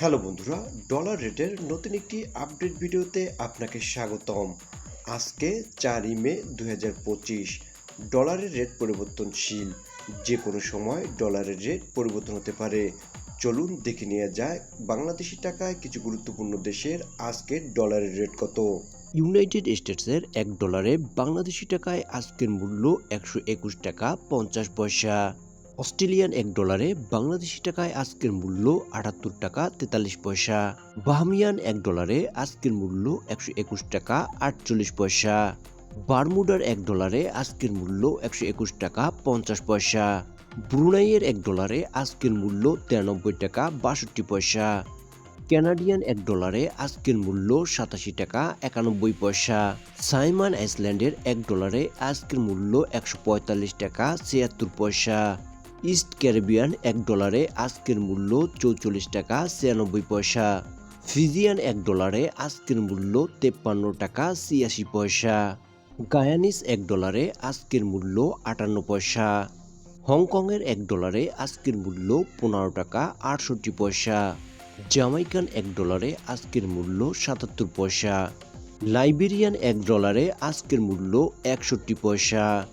Hello বন্ধুরা, dollar রেটের নতুন একটি আপডেট ভিডিওতে আপনাকে স্বাগতম। আজকে চারই মে দু হাজার পঁচিশ, ডলারের রেট পরিবর্তনশীল। যে কোনো সময় ডলারের রেট পরিবর্তন হতে পারে। চলুন দেখে নেওয়া যায় বাংলাদেশি টাকায় কিছু গুরুত্বপূর্ণ দেশের আজকের ডলারের রেট কত। ইউনাইটেড স্টেটসের এক ডলারে বাংলাদেশি টাকায় আজকের মূল্য একশো একুশ টাকা পঞ্চাশ পয়সা। অস্ট্রেলিয়ান এক ডলারে বাংলাদেশি টাকায় আজকের মূল্য আটাত্তর টাকা তেতাল্লিশ পয়সা। বাহামিয়ান এক ডলারে আজকের মূল্য একশো একুশ টাকা আটচল্লিশ পয়সা। বারমুডার এক ডলারে আজকের মূল্য একশো একুশ টাকা পঞ্চাশ পয়সা। ব্রুনাইয়ের এক ডলারে আজকের মূল্য তিরানব্বই টাকা বাষট্টি পয়সা। কানাডিয়ান এক ডলারে আজকের মূল্য সাতাশি টাকা একানব্বই পয়সা। সাইমান আইসল্যান্ডের এক ডলারে আজকের মূল্য একশো পঁয়তাল্লিশ টাকা ছিয়াত্তর পয়সা। ইস্ট ক্যারিবিয়ান এক ডলারে আজকের মূল্য চৌচল্লিশ টাকা ছিয়ানব্বই পয়সা। ফিজিয়ান এক ডলারে আজকের মূল্য তেপ্পান্ন টাকা ছিয়াশি পয়সা। গায়ানিস এক ডলারে আজকের মূল্য আটান্ন পয়সা। হংকংয়ের এক ডলারে আজকের মূল্য পনেরো টাকা আটষট্টি পয়সা। জামাইকান এক ডলারে আজকের মূল্য সাতাত্তর পয়সা। লাইবেরিয়ান এক ডলারে আজকের মূল্য একষট্টি পয়সা।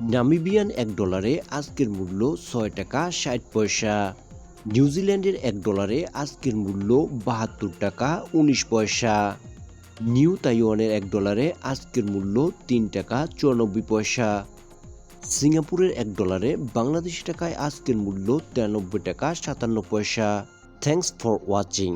নামিবিয়ান এক ডলারে আজকের মূল্য ছয় টাকা ষাট পয়সা। নিউজিল্যান্ডের এক ডলারে আজকের মূল্য বাহাত্তর টাকা উনিশ পয়সা। নিউ তাইওয়ানের এক ডলারে আজকের মূল্য তিন টাকা চুরানব্বই পয়সা। সিঙ্গাপুরের এক ডলারে বাংলাদেশি টাকায় আজকের মূল্য তিরানব্বই টাকা সাতান্ন পয়সা। Thanks for watching.